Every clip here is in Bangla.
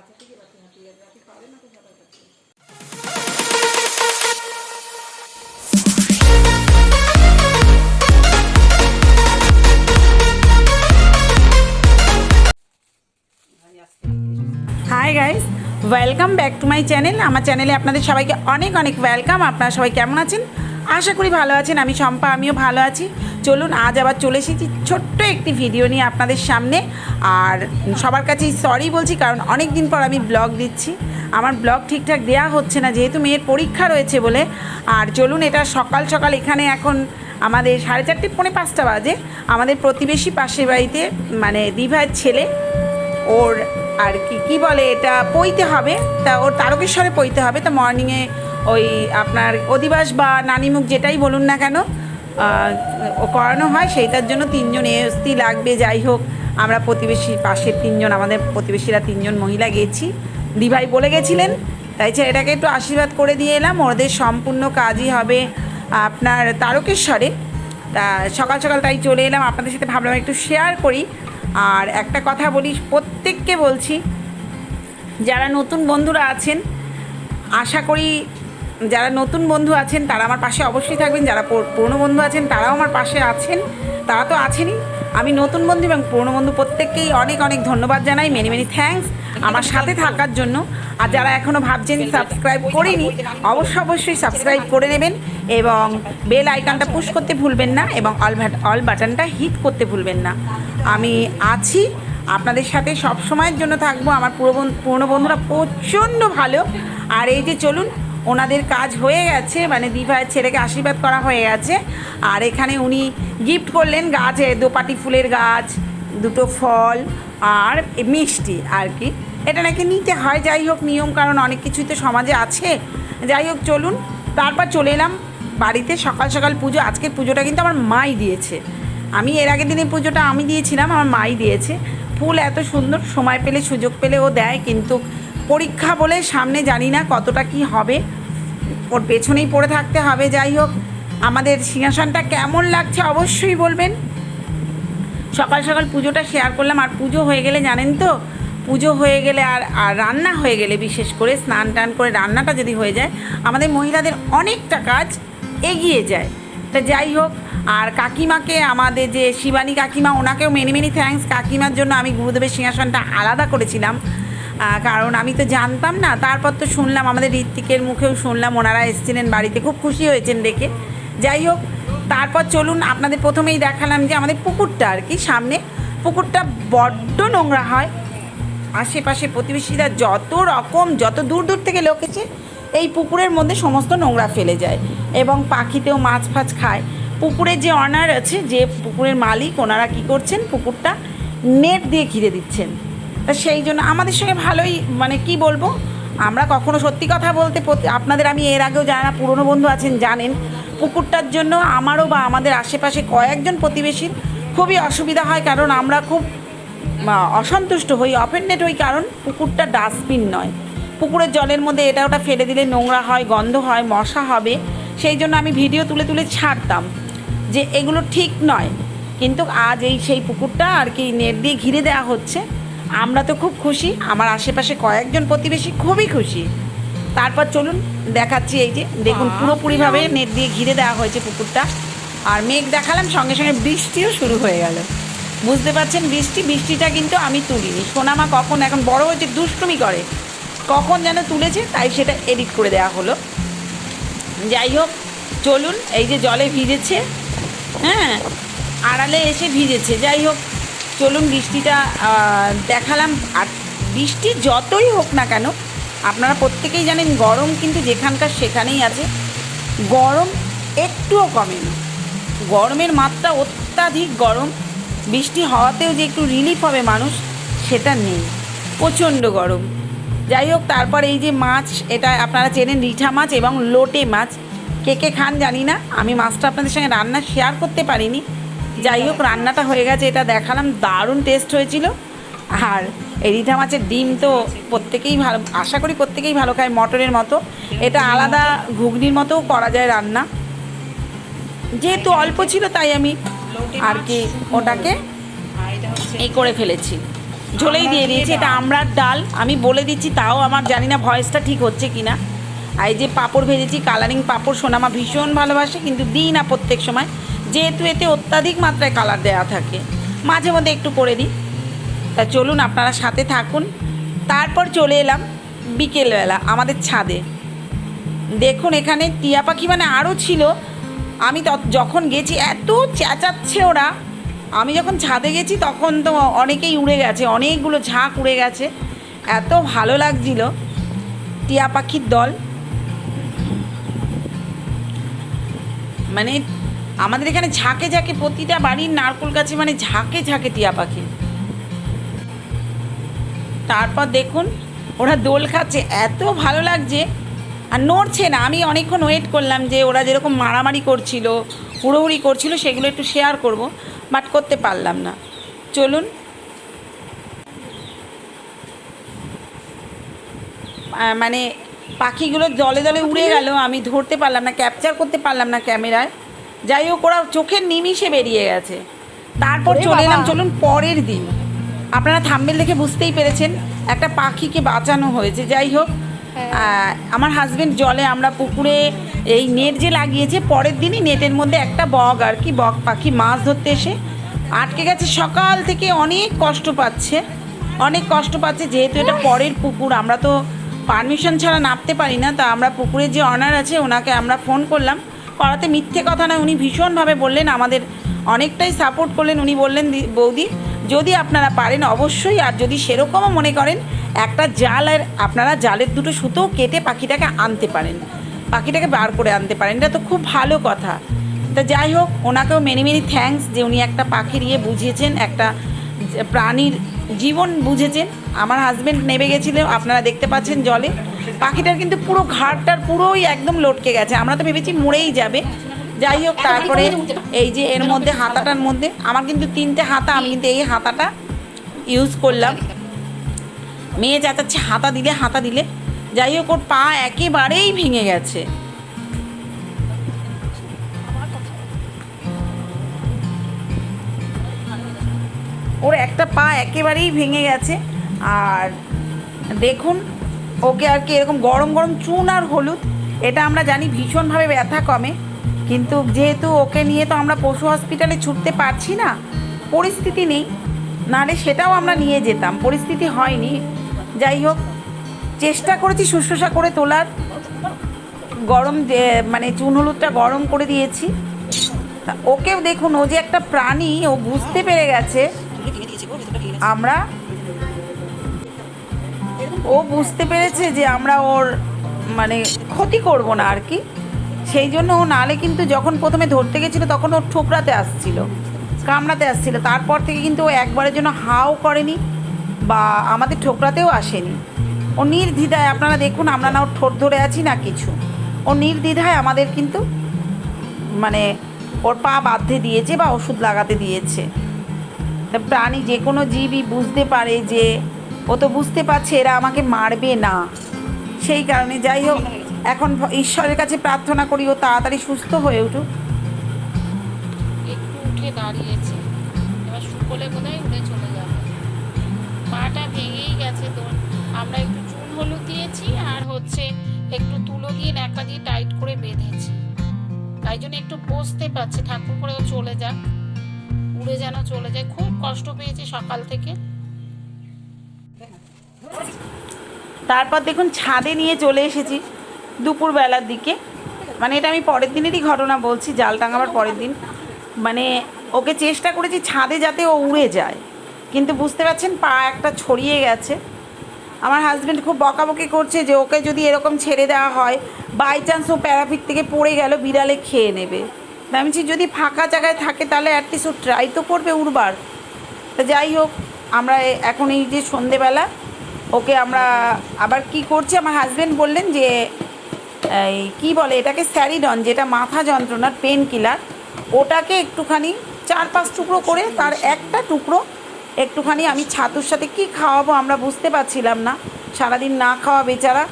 বাচ্চা হাঁটিয়ে যাবে আপনি না hi guys welcome back to my channel আমার চ্যানেলে আপনাদের সবাইকে অনেক অনেক ওয়েলকাম আপনারা সবাই কেমন আছেন? আশা করি ভালো আছেন। আমি শম্পা, আমিও ভালো আছি। চলুন, আজ আবার চলে এসেছি ছোট্ট একটি ভিডিও নিয়ে আপনাদের সামনে। আর সবার কাছেই সরি বলছি, কারণ অনেক দিন পর আমি ব্লগ দিচ্ছি। আমার ব্লগ ঠিকঠাক দেওয়া হচ্ছে না, যেহেতু মেয়ের পরীক্ষা রয়েছে বলে। আর চলুন, এটা সকাল সকাল এখানে এখন আমাদের সাড়ে চারটে, পৌনে পাঁচটা বাজে। আমাদের প্রতিবেশী পাশের বাড়িতে মানে দিভাইয়ের ছেলে, ওর আর কি কি বলে এটা, পইতে হবে। তা ওর তারকেশ্বরে পইতে হবে। তা মর্নিংয়ে ওই আপনার অধিবাস বা নানিমুখ যেটাই বলুন না কেন করানো হয়, সেইটার জন্য তিনজন এসতি লাগবে, যাই হোক, আমরা প্রতিবেশী পাশের তিনজন, আমাদের প্রতিবেশীরা তিনজন মহিলা গেছি। দিভাই বলে গেছিলেন, তাই এটাকে একটু আশীর্বাদ করে দিয়ে এলাম, ওদের সম্পূর্ণ কাজই হবে আপনার তারকেশ্বরে। তা সকাল সকাল তাই চলে এলাম, আপনাদের সাথে ভাবলাম একটু শেয়ার করি। আর একটা কথা বলি, প্রত্যেককে বলছি, যারা নতুন বন্ধুরা আছেন, আশা করি যারা নতুন বন্ধু আছেন, তারা আমার পাশে অবশ্যই থাকবেন। যারা পুরনো বন্ধু আছেন, তারাও আমার পাশে আছেন। তারা তো আছেনই। আমি নতুন বন্ধু এবং পুরনো বন্ধু প্রত্যেককেই অনেক অনেক ধন্যবাদ জানাই। মেনি মেনি থ্যাঙ্কস আমার সাথে থাকার জন্য। আর যারা এখনও ভাবছেন সাবস্ক্রাইব করিনি অবশ্যই অবশ্যই সাবস্ক্রাইব করে নেবেন এবং বেল আইকনটা পুশ করতে ভুলবেন না এবং অল অল বাটনটা হিট করতে ভুলবেন না। আমি আছি। আপনাদের সাথে সব সময়ের জন্য থাকব। আমার পুরো পুরনো বন্ধুরা প্রচণ্ড ভালো। আর এই যে চলুন ওনাদের কাজ হয়ে গেছে মানে দিভাইয়ের ছেলেকে আশীর্বাদ করা হয়ে গেছে। আর এখানে উনি গিফট করলেন গাছে, দোপাটি ফুলের গাছ, দুটো ফল আর মিষ্টি আর কি। এটা নাকি নিতে হয়, যাই হোক নিয়ম কারণ অনেক কিছুই তো সমাজে আছে। যাই হোক চলুন, তারপর চলে এলাম বাড়িতে সকাল সকাল পুজো। আজকের পুজোটা কিন্তু আমার মাই দিয়েছে। আমি এর আগের দিনের পুজোটা আমি দিয়েছিলাম, আমার মাই দিয়েছে। ফুল এত সুন্দর, সময় পেলে, সুযোগ পেলে ও দেয়, কিন্তু পরীক্ষা বলে সামনে জানি না কতটা কি হবে। ওর পেছনেই পড়ে থাকতে হবে, যাই হোক। আমাদের সিংহাসনটা কেমন লাগছে অবশ্যই বলবেন। সকাল সকাল পুজোটা শেয়ার করলাম, আর পুজো হয়ে গেলে জানেন তো, পুজো হয়ে গেলে আর আর রান্না হয়ে গেলে বিশেষ করে স্নান টান করে রান্নাটা যদি হয়ে যায়, আমাদের মহিলাদের অনেকটা কাজ এগিয়ে যায়। তা যাই হোক, আর কাকিমাকে, আমাদের যে শিবানী কাকিমা, ওনাকেও মেনি মেনি থ্যাঙ্কস কাকিমার জন্য আমি গুরুদেবের সিংহাসনটা আলাদা করেছিলাম। কারণ আমি তো জানতাম না। তারপর তো শুনলাম, আমাদের ঋত্বিকের মুখেও শুনলাম, ওনারা এসেছিলেন বাড়িতে। খুব খুশি হয়েছেন দেখে। যাই হোক, তারপর চলুন, আপনাদের প্রথমেই দেখালাম যে আমাদের পুকুরটা আর কি, সামনে। পুকুরটা বড্ড নোংরা হয়। আশেপাশে প্রতিবেশীরা যত রকম, যত দূর দূর থেকে লোক এসে এই পুকুরের মধ্যে সমস্ত নোংরা ফেলে যায় এবং পাখিতেও মাছ ফাছ খায়। পুকুরের যে অনার আছে, যে পুকুরের মালিক, ওনারা কি করছেন, পুকুরটা নেট দিয়ে ঘিরে দিচ্ছেন। তা সেই জন্য আমাদের সঙ্গে ভালোই মানে কি বলব? আমরা কখনো সত্যি কথা বলতে আপনাদের আমি এর আগেও যারা পুরনো বন্ধু আছেন, জানেন। পুকুরটার জন্য আমারও বা আমাদের আশেপাশে কয়েকজন প্রতিবেশীর খুবই অসুবিধা হয়, কারণ আমরা খুব অসন্তুষ্ট হই। অফেন্ডেড হই কারণ পুকুরটা ডাস্টবিন নয়। পুকুরের জলের মধ্যে এটা ওটা ফেলে দিলে নোংরা হয়, গন্ধ হয়, মশা হবে। সেই জন্য আমি ভিডিও তুলে তুলে ছাড়তাম যে এগুলো ঠিক নয়। কিন্তু আজ এই সেই পুকুরটা আর কি নেট দিয়ে ঘিরে দেওয়া হচ্ছে। আমরা তো খুব খুশি আমার আশেপাশে কয়েকজন প্রতিবেশী খুবই খুশি। তারপর চলুন দেখাচ্ছি এই যে দেখুন পুরোপুরিভাবে নেট দিয়ে ঘিরে দেওয়া হয়েছে পুকুরটা। আর মেঘ দেখালাম সঙ্গে সঙ্গে বৃষ্টিও শুরু হয়ে গেল। বুঝতে পারছেন বৃষ্টি বৃষ্টিটা কিন্তু আমি তুলিনি। সোনামা কখন এখন বড় হয়েছে দুষ্টুমি করে। কখন যেন তুলেছে তাই সেটা এডিট করে দেওয়া হলো। যাই হোক চলুন এই যে জলে ভিজেছে হ্যাঁ আড়ালে এসে ভিজেছে। যাই হোক চলুন বৃষ্টিটা দেখালাম। আর বৃষ্টি যতই হোক না কেন, আপনারা প্রত্যেকেই জানেন গরম কিন্তু যেখানকার সেখানেই আছে। গরম একটুও কমে না। গরমের মাত্রা অত্যাধিক গরম। বৃষ্টি হওয়াতেও যে একটু রিলিফ হবে মানুষ, সেটা নেই। প্রচণ্ড গরম। যাই হোক, তারপর এই যে মাছ, এটা আপনারা চেনেন রিঠা মাছ এবং লোটে মাছ। কে কে খান জানি না, আমি মাছটা আপনাদের সঙ্গে রান্না শেয়ার করতে পারিনি। যাই হোক, রান্নাটা হয়ে গেছে, এটা দেখালাম, দারুণ টেস্ট হয়েছিল। আর এই রিঠা মাছের ডিম তো প্রত্যেকেই ভালো, আশা করি প্রত্যেকেই ভালো খায় মটরের মতো। এটা আলাদা ঘুগনির মতোও করা যায় রান্না। যেহেতু অল্প ছিল, তাই আমি আর কি ওটাকে এই করে ফেলেছি। ঝোলেই দিয়ে দিয়েছি, এটা আমড়ার ডাল। আমি বলে দিচ্ছি, তাও আমার জানি না ভয়েসটা ঠিক হচ্ছে কি না আর এই যে পাঁপড় ভেজেছি কালারিং পাঁপড়, সোনামা ভীষণ ভালোবাসে, কিন্তু দিই না প্রত্যেক সময়। যেহেতু এতে অত্যাধিক মাত্রায় কালার দেওয়া থাকে। মাঝে মধ্যে একটু করে দিই। তা চলুন আপনারা সাথে থাকুন। তারপর চলে এলাম বিকেলবেলা আমাদের ছাদে। দেখুন এখানে টিয়া পাখি মানে আরও ছিল। আমি যখন গেছি, এত চেঁচাচ্ছে ওরা। আমি যখন ছাদে গেছি তখন তো অনেকেই উড়ে গেছে, অনেকগুলো ঝাঁক উড়ে গেছে। এত ভালো লাগছিল টিয়া পাখির দল। মানে আমাদের এখানে ঝাঁকে ঝাঁকে প্রতিটা বাড়ির নারকোল গাছে মানে ঝাঁকে ঝাঁকে টিয়া পাখি। তারপর দেখুন, ওরা দোল খাচ্ছে, এত ভালো লাগছে। আর নড়ছে না, আমি অনেকক্ষণ ওয়েট করলাম যে ওরা যেরকম মারামারি করছিল, হুড়োহুড়ি করছিল, সেগুলো একটু শেয়ার করব বাট করতে পারলাম না। চলুন। মানে পাখিগুলো দলে দলে উড়ে গেল, আমি ধরতে পারলাম না ক্যাপচার করতে পারলাম না ক্যামেরায় যাই হোক ওরা চোখের নিমিষে বেরিয়ে গেছে। তারপর চলে এলাম চলুন পরের দিন। আপনারা থাম্বেল দেখে বুঝতেই পেরেছেন একটা পাখিকে বাঁচানো হয়েছে। যাই হোক হ্যাঁ। আমার হাজবেন্ড জলে আমরা পুকুরে এই নেট যে লাগিয়েছে পরের দিনই নেটের মধ্যে একটা বগ আর কি বক পাখি মাছ ধরতে এসে আটকে গেছে। সকাল থেকে অনেক কষ্ট পাচ্ছে অনেক কষ্ট পাচ্ছে যেহেতু এটা পরের পুকুর আমরা তো পারমিশন ছাড়া নামতে পারি না। তা আমরা পুকুরের যে অনার আছে ওনাকে আমরা ফোন করলাম। করাতে মিথ্যে কথা না উনি ভীষণভাবে বললেন, আমাদের অনেকটাই সাপোর্ট করলেন, উনি বললেন "দি- বৌদি, যদি আপনারা পারেন অবশ্যই, আর যদি সেরকমও মনে করেন, একটা জাল আর আপনারা জালের দুটো সুতো কেটে পাখিটাকে আনতে পারেন। পাখিটাকে বার করে আনতে পারেন, এটা তো খুব ভালো কথা। তা যাই হোক, ওনাকেও মেনি মেনি থ্যাঙ্কস যে উনি একটা পাখির ইয়ে বুঝিয়েছেন, একটা প্রাণীর জীবন বুঝেছেন। আমার হাজব্যান্ড নেমে গেছিল, আপনারা দেখতে পাচ্ছেন জলে। পাখিটার কিন্তু পুরো ঘাটটার পুরোই একদম লটকে গেছে। আমরা তো ভেবেছি মরেই যাবে। যাই হোক তারপরে এই যে এর মধ্যে হাতাটার মধ্যে আমার কিন্তু তিনটে হাতা আমি কিন্তু এই হাতাটা ইউজ করলাম। মেয়ে চাচাচ্ছে হাতা দিলে হাতা দিলে। যাই হোক ওর পা একেবারেই ভেঙে গেছে। ওর একটা পা একেবারেই ভেঙে গেছে। আর দেখুন ওকে আর কি এরকম গরম গরম চুন আর হলুদ, এটা আমরা জানি ভীষণভাবে ব্যথা কমে। কিন্তু যেহেতু ওকে নিয়ে তো আমরা পশু হসপিটালে ছুটতে পারছি না, পরিস্থিতি নেই। নাহলে সেটাও আমরা নিয়ে যেতাম, পরিস্থিতি হয়নি। যাই হোক, চেষ্টা করেছি শুশ্রূষা করে তোলার। গরম মানে চুন হলুদটা গরম করে দিয়েছি। ওকেও দেখুন, ও যে একটা প্রাণী, ও বুঝতে পেরে গেছে। আমরা ও বুঝতে পেরেছে যে আমরা ওর মানে ক্ষতি করব না আর কি। সেই জন্য ও নালে কিন্তু যখন প্রথমে ধরতে গেছিল তখন ওর ঠোকরাতে আসছিল, কামড়াতে আসছিল। তারপর থেকে কিন্তু ও একবারের জন্য হাও করেনি বা আমাদের ঠোকরাতেও আসেনি। ও নির্দ্বিধায়, আপনারা দেখুন, আমরা না ওর ঠোঁট ধরে আছি না কিছু। ও নির্দ্বিধায় আমাদের কিন্তু মানে ওর পা বাঁধতে দিয়েছে বা ওষুধ লাগাতে দিয়েছে। প্রাণী যে কোনো জীবই বুঝতে পারে যে ও তো বুঝতে পারছে এরা আমাকে মারবে না। সেই কারণে যাই হোক, এখন ঈশ্বরের কাছে প্রার্থনা করি ও তাড়াতাড়ি সুস্থ হয়ে উঠুক। একটু উঠে দাঁড়িয়েছে। এবার শুকলে বোধহয় উড়ে চলে যাবে। পাটা ভেঙেই গেছে তোর আমরা একটু চুন হলুদ দিয়েছি আর হচ্ছে একটু তুলো দিয়ে ন্যাকা দিয়ে টাইট করে বেঁধেছি। তাই জন্য একটু বসতে পারছে। ঠাকুর করে ও চলে যাক। উড়ে যেন চলে যায়। খুব কষ্ট পেয়েছে সকাল থেকে। তারপর দেখুন ছাদে নিয়ে চলে এসেছি দুপুরবেলার দিকে। মানে এটা আমি পরের দিনেরই ঘটনা বলছি, জাল টাঙাবার পরের দিন। মানে ওকে চেষ্টা করেছি ছাদে যাতে ও উড়ে যায়, কিন্তু বুঝতে পারছেন পা একটা ছড়িয়ে গেছে। আমার হাজব্যান্ড খুব বকাবকি করছে যে ওকে যদি এরকম ছেড়ে দেওয়া হয় বাই চান্স ও প্যারাফিট থেকে পড়ে গেল, বিড়ালে খেয়ে নেবে। আমি যদি ফাঁকা জায়গায় থাকে তাহলে অ্যাটলিস্ট ও ট্রাই তো করবে উড়বার। তা যাই হোক, আমরা এখন এই যে সন্ধেবেলা ওকে আমরা আবার কি করছি? আমার হাজব্যান্ড বললেন যে, এই কি বলে এটাকে স্যারিডন, যেটা মাথা যন্ত্রণার পেন কিলার ওটাকে একটুখানি চার পাঁচ টুকরো করে তার একটা টুকরো একটুখানি আমি ছাতুর সাথে কি খাওয়াবো আমরা বুঝতে পারছিলাম না। সারাদিন না খাওয়া বেচারা।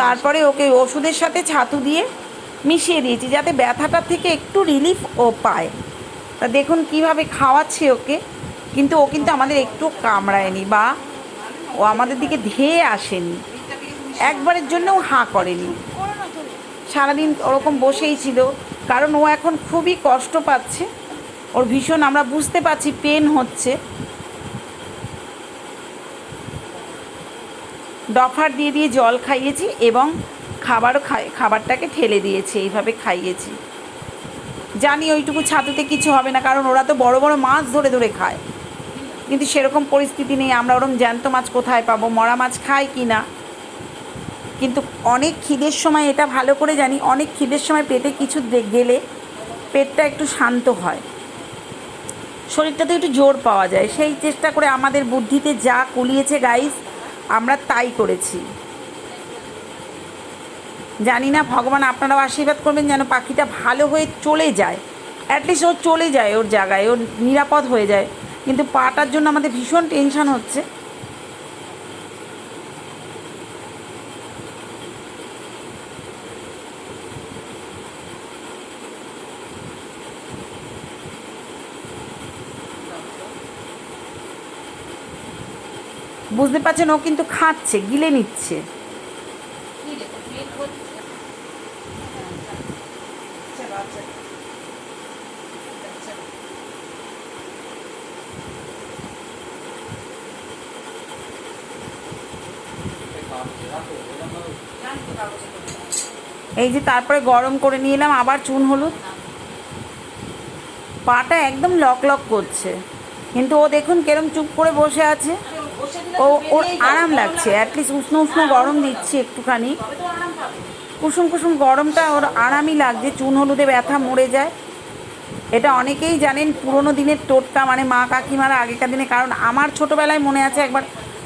তারপরে ওকে ওষুধের সাথে ছাতু দিয়ে মিশিয়ে দিয়েছি, যাতে ব্যথাটার থেকে একটু রিলিফ ও পায়। তা দেখুন কীভাবে খাওয়াচ্ছি ওকে। কিন্তু ও কিন্তু আমাদের একটু কামড়ায়নি, বা ও আমাদের দিকে ধেয়ে আসেনি। একবারের জন্যও হাঁ করেনি। সারাদিন ওরকম বসেই ছিল। কারণ ও এখন খুবই কষ্ট পাচ্ছে। ওর ভীষণ আমরা বুঝতে পারছি পেন হচ্ছে। ডফার দিয়ে দিয়ে জল খাইয়েছি এবং খাবারও খাই, খাবারটাকে ঠেলে দিয়েছি, এইভাবে খাইয়েছি। জানি ওইটুকু ছাতুতে কিছু হবে না, কারণ ওরা তো বড় বড় মাছ ধরে ধরে খায়। কিন্তু সেরকম পরিস্থিতি নেই। আমরা ওরকম জ্যান্ত মাছ কোথায় পাবো? মরা মাছ খায় কি না? কিন্তু অনেক খিদের সময় এটা ভালো করে জানি, অনেক খিদের সময় পেটে কিছু গেলে পেটটা একটু শান্ত হয়। শরীরটাতে একটু জোর পাওয়া যায়। সেই চেষ্টা করে আমাদের বুদ্ধিতে যা কুলিয়েছে গাইস আমরা তাই করেছি। জানি না, ভগবান আপনারাও আশীর্বাদ করবেন যেন পাখিটা ভালো হয়ে চলে যায়। অ্যাটলিস্ট ও চলে যায় ওর জায়গায় ওর নিরাপদ হয়ে যায়। কিন্তু পাটার জন্য আমাদের ভীষণ টেনশন হচ্ছে। বুঝতে পারছেন ও কিন্তু খাচ্ছে গিলে নিচ্ছে। এই যে তারপরে গরম করে নিয়ে এলাম, আবার চুন হলুদ। পাটা একদম লক লক করছে। কিন্তু ও দেখুন কেরম চুপ করে বসে আছে। ও, ওর আরাম লাগছে অ্যাটলিস্ট উষ্ণ উষ্ণ গরম দিচ্ছি একটুখানি। কুসুম কুসুম গরমটা ওর আরামই লাগছে, চুন হলুদে ব্যথা মরে যায়। এটা অনেকেই জানেন পুরোনো দিনের টোটকা মানে মা কাকিমারা আগেকার দিনে, কারণ আমার ছোটোবেলায় মনে আছে একবার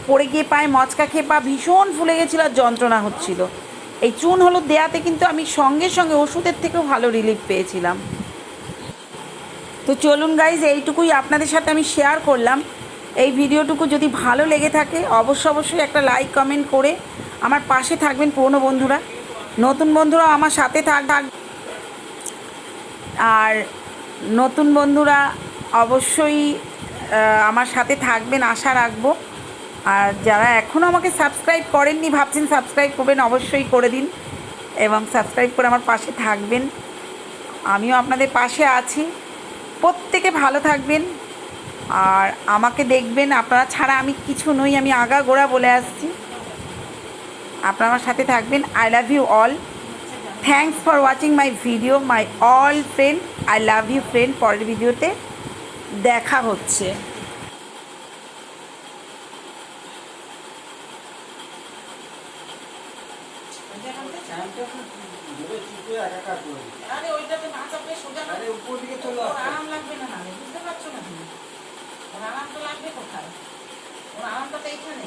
পড়ে গিয়ে পায়ে মচকা খেয়ে পা ভীষণ ফুলে গেছিল আর যন্ত্রণা হচ্ছিল। এই চুন হলুদ দেয়াতে কিন্তু আমি সঙ্গে সঙ্গে ওষুধের থেকেও ভালো রিলিফ পেয়েছিলাম। তো চলুন গাইজ এইটুকুই আপনাদের সাথে আমি শেয়ার করলাম। এই ভিডিওটুকু যদি ভালো লেগে থাকে, অবশ্য অবশ্যই একটা লাইক কমেন্ট করে আমার পাশে থাকবেন পুরনো বন্ধুরা। নতুন বন্ধুরা আমার সাথে থাক থাক আর নতুন বন্ধুরা অবশ্যই আমার সাথে থাকবেন, আশা রাখব। আর যারা এখনও আমাকে সাবস্ক্রাইব করেননি, ভাবছেন সাবস্ক্রাইব করবেন, অবশ্যই করে দিন এবং সাবস্ক্রাইব করে আমার পাশে থাকবেন। আমিও আপনাদের পাশে আছি। প্রত্যেকে ভালো থাকবেন। আর আমাকে দেখবেন, আপনারা ছাড়া আমি কিছু নই, আমি আগা গোড়া বলে আসছি। আপনারা আমার সাথে থাকবেন। I love you all thanks for watching my video my all friend I love you friend পরের ভিডিওতে দেখা হচ্ছে। আরে ওইটাতে না চাপলে সোজা আরে উপর দিকে চলে আরাম লাগবে না বুঝতে পারছ না তুমি আরাম তো লাগবে কোথায়? ওর আরামটা তো এইখানে।